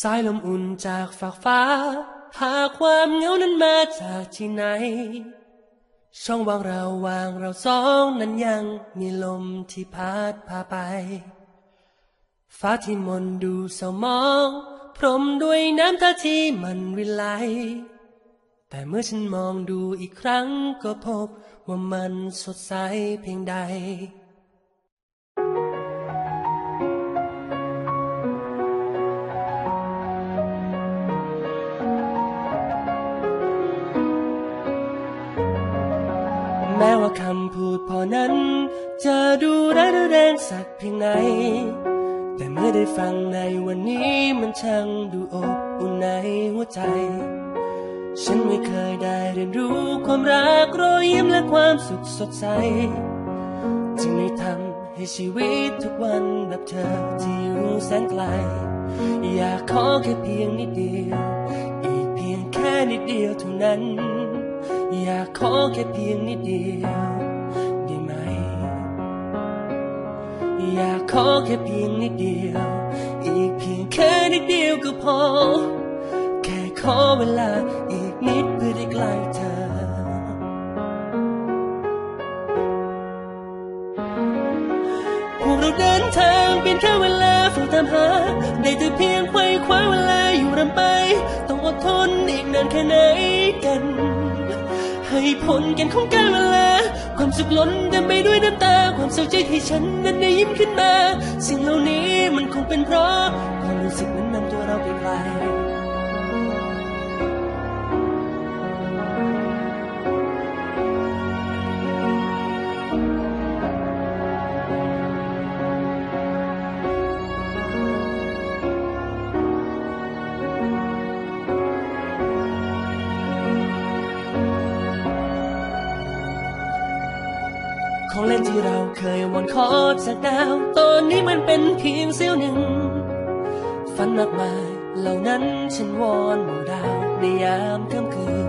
สายลมอุ่นจากฝากฟ้าหาความเหงานั้นมาจากที่ไหน ช่องว่างเราวางเราสองนั้นยังมีลมที่พัดพาไป ฟ้าที่มนดูเศร้ามอง พรมด้วยน้ำตาที่มันวิไล แต่เมื่อฉันมองดูอีกครั้งก็พบว่ามันสดใสเพียงใด ว่าคำพูดพอนั้น จะดูร้ายแรงสักเพียงไหน แต่เมื่อได้ฟังในวันนี้มันช่างดูอบอุ่นในหัวใจ ฉันไม่เคยได้เรียนรู้ความรักรอยยิ้มและความสุขสดใส จึงได้ทำให้ชีวิตทุกวันแบบเธอที่รู้แสนไกล อยากขอแค่เพียงนิดเดียว อีกเพียงแค่นิดเดียวเท่านั้น อยากขอแค่เพียงนิดเดียวได้ไหม อยากขอแค่เพียงนิดเดียว อีกเพียงแค่นิดเดียวก็พอ แค่ขอเวลาอีกนิดเพื่อได้ใกล้เธอ พวกเราเดินทางเพียงแค่เวลาเฝ้าตามหา ได้แต่เพียงไขว้คว้าเวลาอยู่รำไป ต้องอดทนอีกนานแค่ไหนกัน ให้ผลกันของการเวลา ความสุขล้นเต็มไปด้วยน้ำตา ความเศร้าใจให้ฉันนั้นได้ยิ้มขึ้นมา สิ่งเหล่านี้มันคงเป็นเพราะความรู้สึกนั้นนำตัวเราไปไกล ที่เราเคยวอนขอจากดาว ตอนนี้มันเป็นเพียงเสี้ยวหนึ่ง ฝันมากมายเหล่านั้นฉันวอนหมู่ดาวในยามค่ำคืน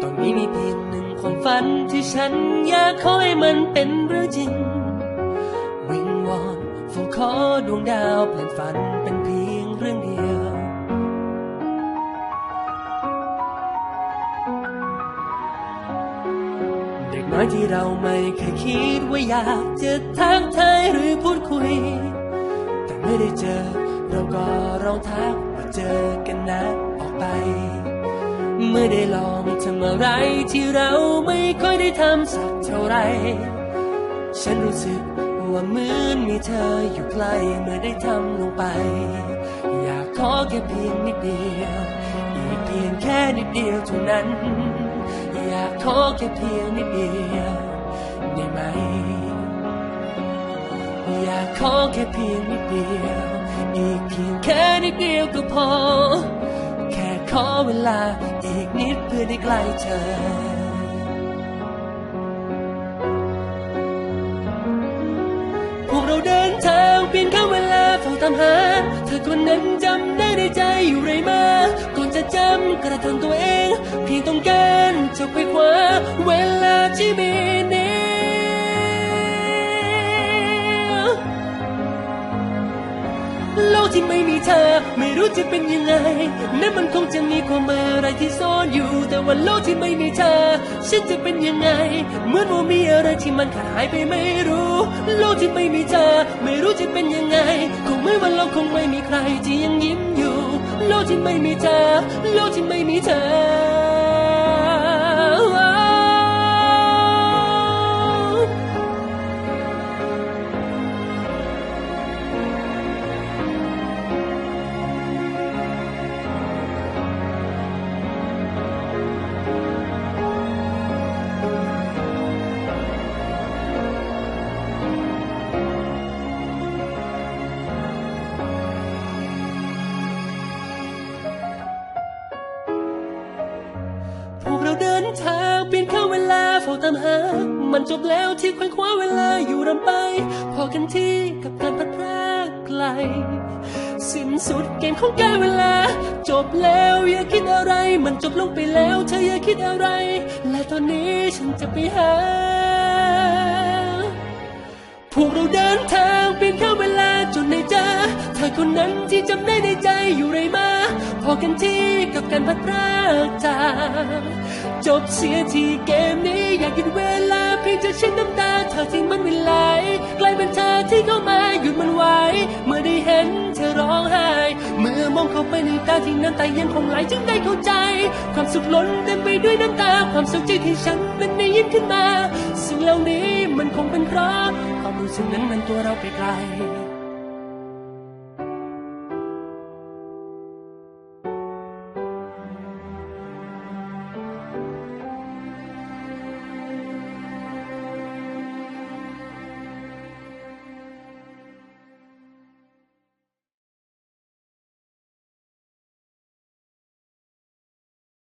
ตอนนี้มีเพียงหนึ่งความฝันที่ฉันอยากขอให้มันเป็นเรื่องจริง วิงวอนเฝ้าขอดวงดาวเปลี่ยนฝันเป็นเพียงเรื่องเดียว อยที่เราไม่เคยคิดว่าอยากจะทักทายหรือพูดคุย แต่เมื่อได้เจอ เราก็ร้องทักว่าเจอกันนะออกไป เมื่อได้ลองทำอะไรที่เราไม่ค่อยได้ทำสักเท่าไหรฉันรู้สึกว่าเหมือนมีเธออยู่ใกล้เมื่อได้ทำลงไป อยากขอแค่เพียงนิดเดียว อีกเพียงแค่นิดเดียวเท่านั้น ขอแค่เพียงนิดเดียวได้ไหม อยากขอแค่เพียงนิดเดียว อีกเพียงแค่นิดเดียวก็พอ แค่ขอเวลาอีกนิดเพื่อได้ใกล้เธอพวกเราเดินทางเพียงแค่เวลาเฝ้าตามหา เธอคนนั้นจำได้ในใจอยู่ไรมาก่อ จะจำกระทั่งตัวเอง เพียงต้องการจะไปคว้าเวลาที่มีนี้โลกที่ไม่มีเธอ ไม่รู้จะเป็นยังไงนั่นมันคงจะมีความหมายอะไรที่ซ่อนอยู่ แต่ว่าโลกที่ไม่มีเธอ ฉันจะเป็นยังไง เหมือนว่ามีอะไรที่มันขาดหายไปไม่รู้ โลกที่ไม่มีเธอ ไม่รู้จะเป็นยังไง คงไม่ว่าเราคงไม่มีใครที่ยัง ที่ไม่มีเธอโลกที่ไม่มีเธอ ทางเปลี่ยนแค่เวลาเฝ้าตามหา มันจบแล้วที่ควายคว้าเวลาอยู่รำไป พอกันที่กับการพัดพรากไกล สิ้นสุดเกมของการเวลา จบแล้วอย่าคิดอะไร มันจบลงไปแล้วเธออย่าคิดอะไร และตอนนี้ฉันจะไปหา พวกเราเดินทางเพียงแค่เวลาจนได้เจเธอคนนั้นที่จำได้ในใจอยู่ไรมา พอกันที่กับการพัดพรากจาก จบเสียทีเกมนี้อยากหยุดเวลาเพียงจะเช็ดน้ำตาเธอที่มันเวลกลายเป็นเธอที่เข้ามาหยุดมันไว้ เมื่อได้เห็นเธอร้องไห้เมื่อมองเข้าไปในตาที่น้ำตายังคงไหลจึงได้เข้าใจ ความสุขล้นเต็มไปด้วยน้ำตา ความสุขใจที่ฉันมันได้ยินขึ้นมา สิ่งเหล่านี้มันคงเป็นเพราะความรู้สึกนั้นมันตัวเราไปไกล